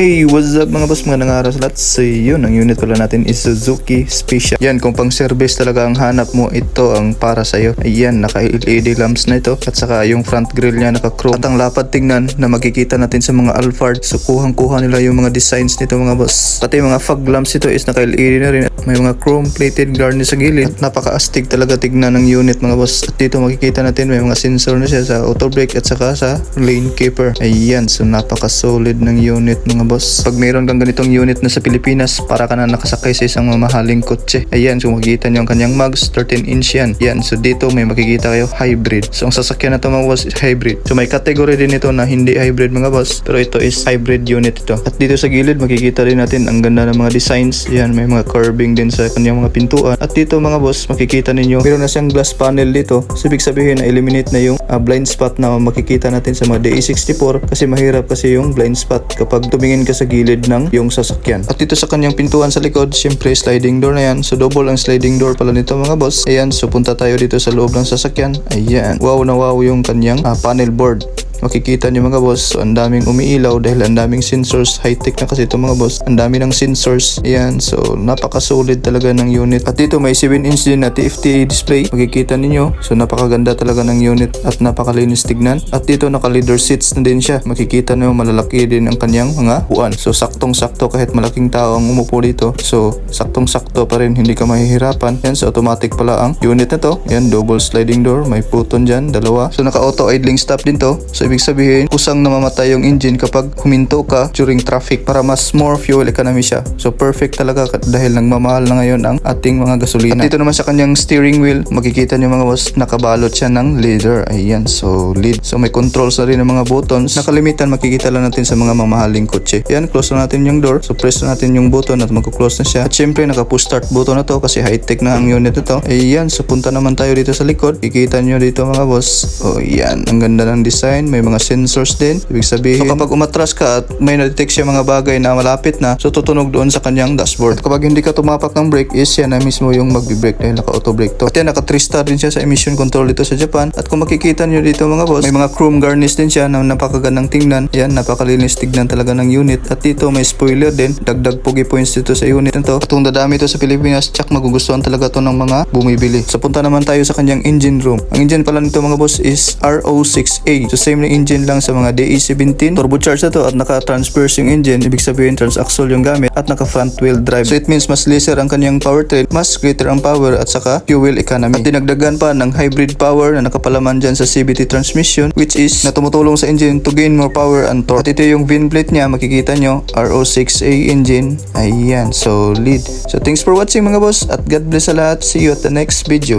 Hey, what's up mga boss? Mga nangaras lahat. So yun, ang unit pala natin is Suzuki Special. Yan, kung pang service talaga ang hanap mo, ito ang para sa'yo. Ayan, naka-LED lamps na ito. At saka yung front grille niya naka-chrome. At ang lapad tingnan na makikita natin sa mga Alphard. So kuhang-kuha nila yung mga designs nito mga boss. Pati yung mga fog lamps ito is naka-LED na rin. May mga chrome plated garnish sa gilid. Napaka-astig talaga tignan ng unit mga boss. At dito makikita natin may mga sensor na siya sa auto brake at saka sa lane keeper. Ayan, so napaka-solid ng unit mga boss. Pag mayroon kang ganitong unit na sa Pilipinas, para ka na nakasakay sa isang mamahaling kotse. Ayan, so makikita nyo ang kanyang mags, 13 inch yan. Yan, so dito may makikita kayo hybrid. So ang sasakyan na to mga boss is hybrid. So may category din ito na hindi hybrid mga boss, pero ito is hybrid unit ito. At dito sa gilid makikita rin natin ang ganda ng mga designs. Yan, may mga curving din sa kanyang mga pintuan. At dito mga boss, makikita ninyo, meron na siyang glass panel dito. So ibig sabihin na eliminate na yung ah, blind spot na makikita natin sa mga DE64 kasi mahirap kasi yung blind spot kapag tumingin ka sa gilid ng yung sasakyan. At dito sa kanyang pintuan sa likod, syempre sliding door na yan. So double ang sliding door pala nito mga boss. Ayan, so punta tayo dito sa loob ng sasakyan. Ayan, wow na wow yung kanyang ah, panel board makikita niyo mga boss so ang daming umiilaw dahil ang daming sensors high tech na kasi ito mga boss. Ang dami ng sensors. Ayan so napaka solid talaga ng unit. At dito may 7 inch din na TFT display. Makikita ninyo so napakaganda talaga ng unit at napakalinis tignan. At dito naka leather seats na din siya. Makikita niyo malalaki din ang kanyang mga upuan. So saktong sakto kahit malaking tao ang umupo dito. So saktong sakto pa rin hindi ka mahihirapan. Yan so automatic pala ang unit na to. Yan double sliding door may button dyan dalawa. So naka auto idling stop din to. So ibig sabihin kusang namamatay yung engine kapag huminto ka during traffic para mas more fuel economy siya. So perfect talaga dahil nagmamahal na ngayon ang ating mga gasolina. At dito naman sa kanyang steering wheel makikita niyo mga boss nakabalot siya ng leather. Ayan so lead. So may controls na rin ng mga buttons. Nakalimitan makikita lang natin sa mga mamahaling kotse. Yan close na natin yung door. So press na natin yung button at magko-close na siya. At syempre naka push start button na to kasi high tech na ang unit nito ayan so punta naman tayo dito sa likod. Kikita nyo dito mga boss. Oh yan ang ganda ng design. May mga sensors din. Ibig sabihin so kapag umatras ka at may na-detect siya mga bagay na malapit na so tutunog doon sa kanyang dashboard. At kapag hindi ka tumapak ng brake is yan na mismo yung magbi-brake dahil naka auto brake to. At yan naka 3 star din siya sa emission control dito sa Japan. At kung makikita nyo dito mga boss may mga chrome garnish din siya na napakagandang tingnan. Yan napakalinis tignan talaga ng unit. At dito may spoiler din. Dagdag pogi points dito sa unit nito at kung dadami ito sa Pilipinas tsak magugustuhan talaga to ng mga bumibili. So punta naman tayo sa kanyang engine room. Ang engine pala nito mga boss is RO6A so same engine lang sa mga DE17 turbocharged na to at naka-transverse yung engine. Ibig sabihin transaxle yung gamit at naka front wheel drive. So it means mas lesser ang kanyang powertrain mas greater ang power at saka fuel economy. At dinagdagan pa ng hybrid power na nakapalaman dyan sa CVT transmission which is na tumutulong sa engine to gain more power and torque. At ito yung VIN plate niya makikita nyo RO6A engine. Ayan solid. So thanks for watching mga boss at God bless sa lahat. See you at the next video